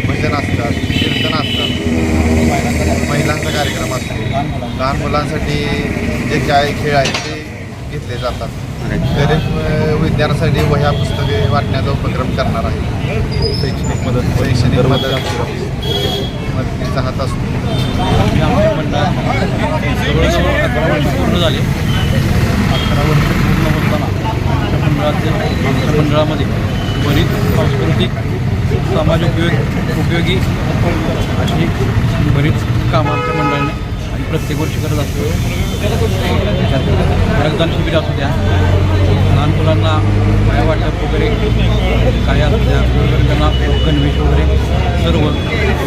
कीर्तन असतात. महिलांचा कार्यक्रम असतो. लहान मुलांसाठी जे काय खेळ आहेत ते घेतले जातात. गरीब विद्यार्थ्यांसाठी वह्या पुस्तके वाटण्याचा उपक्रम करणार आहे. शैक्षणिक मदत शैक्षणिक मदत मदतीचा हात असतो. पूर्ण झाले. अकरा वर्ष पूर्ण होताना आमच्या आमच्या मंडळामध्ये बरीच सांस्कृतिक समाज उपयोग उपयोगी अशी बरीच कामं आमच्या मंडळाने आणि प्रत्येक वर्षी करत असतो. रक्तदान शिबिर असू द्या लहान मुलांना वया वाटप वगैरे काय असू द्या त्यांना गणवेश वगैरे सर्व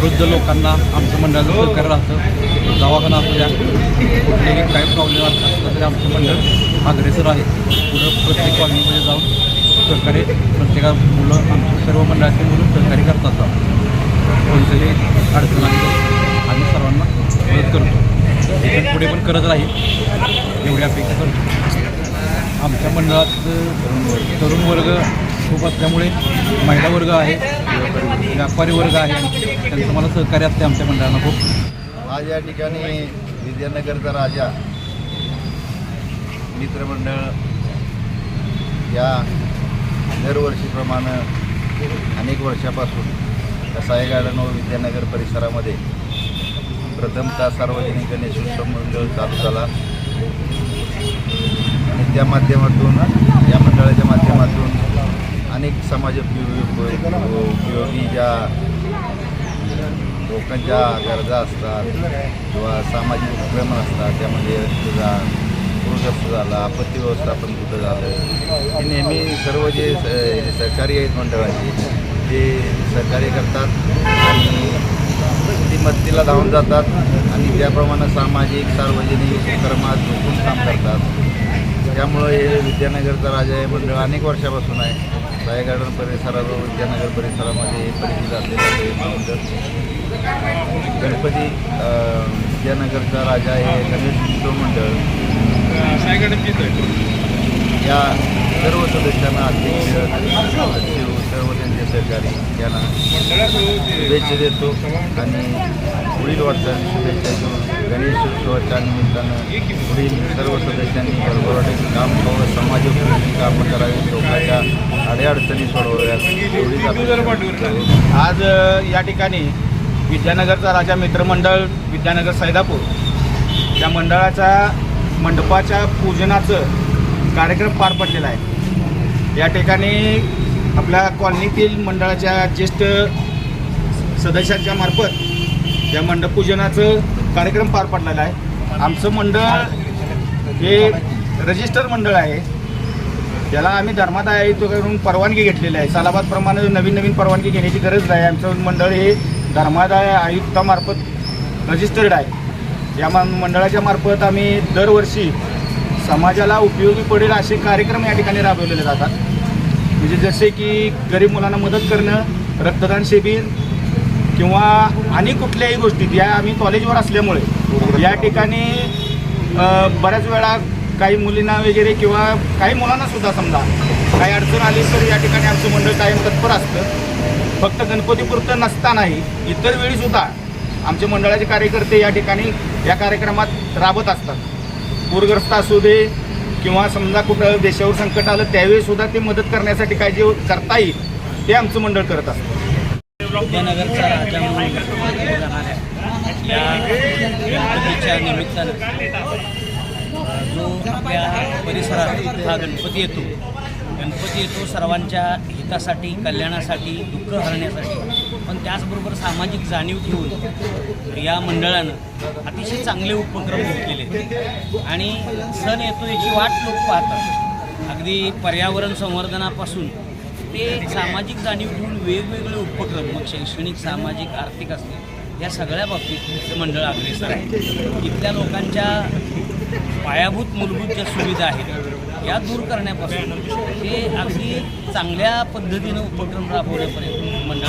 वृद्ध लोकांना आमचं मंडळाचं सहकार्य असतं दवाखाना असू द्या कुठलेही काही प्रॉब्लेम असतात तरी आमचं मंडळ अग्रेसर आहे. पुढं प्रत्येक कॉलनीमध्ये जाऊन सहकार्य प्रत्येका मुलं आमच्या सर्व मंडळाचे मुलं सहकार्य करतात. कोणतरी अडचण आली आम्ही सर्वांना मदत करतो. पुढे पण करत राहील. एवढी अपेक्षा करतो. आमच्या मंडळात तरुण वर्ग खूप असल्यामुळे महिला वर्ग आहे व्यापारी वर्ग आहे. त्यांचं मला सहकार्य असते आमच्या मंडळांना खूप. आज या ठिकाणी विद्यानगरचा राजा मित्रमंडळ या दरवर्षीप्रमाणे अनेक वर्षापासून या साई गार्डन व विद्यानगर परिसरामध्ये प्रथमतः सार्वजनिक गणेशोत्सव मंडळ चालू झाला. आणि त्या माध्यमातून या मंडळाच्या माध्यमातून अनेक समाज उपयोगी ज्या लोकांच्या गरजा असतात किंवा सामाजिक उपक्रम असतात त्यामध्ये पूरग्रस्त झाला आपत्ती व्यवस्थापन कुठं झालं? हे नेहमी सर्व जे सरकारी सहकारी आहेत मंडळाचे ते सहकार्य करतात आणि ती मदतीला धावून जातात आणि त्याप्रमाणे सामाजिक सार्वजनिक उपक्रमात झोपून काम करतात. त्यामुळं हे विद्यानगरचा राजा हे मंडळ अनेक वर्षापासून आहे. रायगार्डन गार्डन विद्यानगर परिसरामध्ये परिचित असलेलं हे मंडळ गणपती विद्यानगरचा राजा हे गणेश मंडळ. या सर्व सदस्यांना अध्यक्ष सचिव सर्व त्यांचे सहकारी यांना शुभेच्छा देतो आणि पुढील वाटचाल शुभेच्छा देऊन गणेश उत्सवाच्या निमित्तानं पुढील सर्व सदस्यांनी भरभराटीचं काम करावं समाजोपयोगी कामं करावी लोकांच्या अडीअडचणी सोडवाव्यात. आज या ठिकाणी विद्यानगरचा राजा मित्रमंडळ विद्यानगर सैदापूर या मंडळाच्या मंडपाच्या पूजनाचं कार्यक्रम पार पडलेला आहे. या ठिकाणी आपल्या कॉलनीतील मंडळाच्या ज्येष्ठ सदस्यांच्या मार्फत या मंडपूजनाचं कार्यक्रम पार पडलेला आहे. आमचं मंडळ हे रजिस्टर मंडळ आहे. त्याला आम्ही धर्मादाय आयुक्त करून परवानगी घेतलेली आहे. सालाबादप्रमाणे नवीन नवीन परवानगी घेण्याची गरज नाही. आमचं मंडळ हे धर्मादाय आयुक्तामार्फत रजिस्टर्ड आहे. या मा- मंडळाच्या मार्फत आम्ही दरवर्षी समाजाला उपयोगी पडेल असे कार्यक्रम या ठिकाणी राबवलेले जातात. म्हणजे जसे की गरीब मुलांना मदत करणं रक्तदान शिबिर किंवा आणि कुठल्याही गोष्टीत या आम्ही कॉलेजवर असल्यामुळे या ठिकाणी बऱ्याच वेळा काही मुलींना वगैरे किंवा काही मुलांना सुद्धा समजा काही अडचण आली तर या ठिकाणी आमचं मंडळ कायम तत्पर असतं. फक्त गणपतीपुरतं नसतानाही इतर वेळीसुद्धा आमचे मंडळाचे कार्यकर्ते या ठिकाणी या कार्यक्रमात राबत असतात. पूरग्रस्त असू दे किंवा समजा कुठं देशावर संकट आलं त्यावेळी सुद्धा ते मदत करण्यासाठी काय जे करता येईल ते आमचं मंडळ करत असतं. विद्यानगरचा राजा म्हणून या गणपतीच्या निमित्तानं जो आपल्या परिसरात हा गणपती येतो. गणपती येतो सर्वांच्या हितासाठी कल्याणासाठी दुःख हरण्यासाठी. पण त्याचबरोबर सामाजिक जाणीव ठेवून या मंडळानं अतिशय चांगले उपक्रम घेतलेले आहेत. आणि सण येतो याची वाट लोक पाहतात अगदी पर्यावरण संवर्धनापासून ते सामाजिक जाणीव ठेवून वेगवेगळे उपक्रम मग शैक्षणिक सामाजिक आर्थिक असतील या सगळ्या बाबतीत हे मंडळ अग्रेसर आहे इथल्या लोकांच्या पायाभूत मूलभूत ज्या सुविधा आहेत या दूर करण्यापासून ते अगदी चांगल्या पद्धतीनं उपक्रम राबवण्यापर्यंत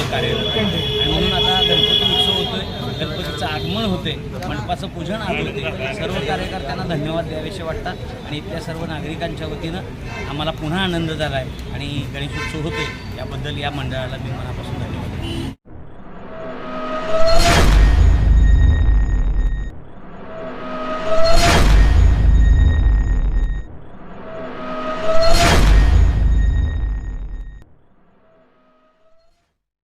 कार्यरत आणि म्हणून आता गणपती उत्सव होतोय गणपतीचं आगमन होते मंडपाचं पूजन आज होते सर्व कार्यकर्त्यांना धन्यवाद द्यावेसे वाटतात आणि इथल्या सर्व नागरिकांच्या वतीनं आम्हाला पुन्हा आनंद झाला आहे आणि गणेशोत्सव होते याबद्दल या मंडळाला मी मनापासून